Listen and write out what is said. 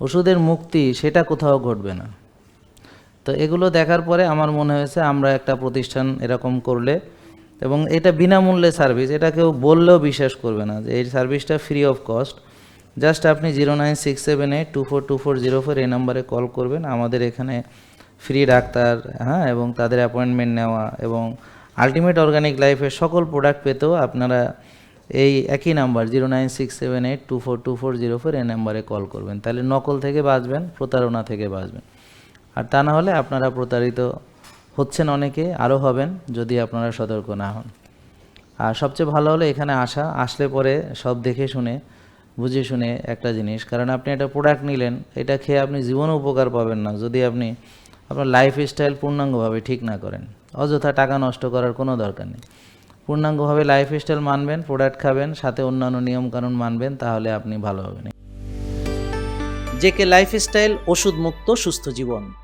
ওষুধের মুক্তি সেটা কোথাও ঘটবে না। তো এগুলো দেখার পরে আমার মনে হয়েছে আমরা একটা প্রতিষ্ঠান এরকম করলে এবং এটা বিনামূল্যে সার্ভিস এটা কেউ বললেও বিশ্বাস করবে না যে এই সার্ভিসটা ফ্রি অফ কস্ট জাস্ট আপনি zero nine six seven eight two four two four zero four এই নাম্বারে কল করবেন, আমাদের এখানে ফ্রি ডাক্তার হ্যাঁ এবং তাদের অ্যাপয়েন্টমেন্ট নেওয়া এবং আলটিমেট অর্গানিক লাইফের সকল প্রোডাক্ট পেতেও আপনারা এই একই number zero nine six seven eight two four two four zero four এই নাম্বারে কল করবেন। তাহলে নকল থেকে বাঁচবেন, প্রতারণা থেকে বাঁচবেন। আর তা না হলে আপনারা প্রতারিত হচ্ছেন অনেকে, আরও হবেন যদি আপনারা সতর্ক না হন। আর সবচেয়ে ভালো হলো এখানে আসা, আসলে পরে সব দেখে শুনে, বুঝে শুনে একটা জিনিস, কারণ আপনি একটা প্রোডাক্ট নিলেন, এটা খেয়ে আপনি জীবনে উপকার পাবেন না যদি আপনি আপনার লাইফ স্টাইল পূর্ণাঙ্গভাবে ঠিক না করেন। অযথা টাকা নষ্ট করার কোনো দরকার নেই। পূর্ণাঙ্গভাবে লাইফস্টাইল মানবেন প্রোডাক্ট খাবেন, সাথে অন্যান্য নিয়মকানুন মানবেন, তাহলে আপনি ভালো হবেন। জেকে লাইফস্টাইল ওষুধ মুক্ত সুস্থ জীবন।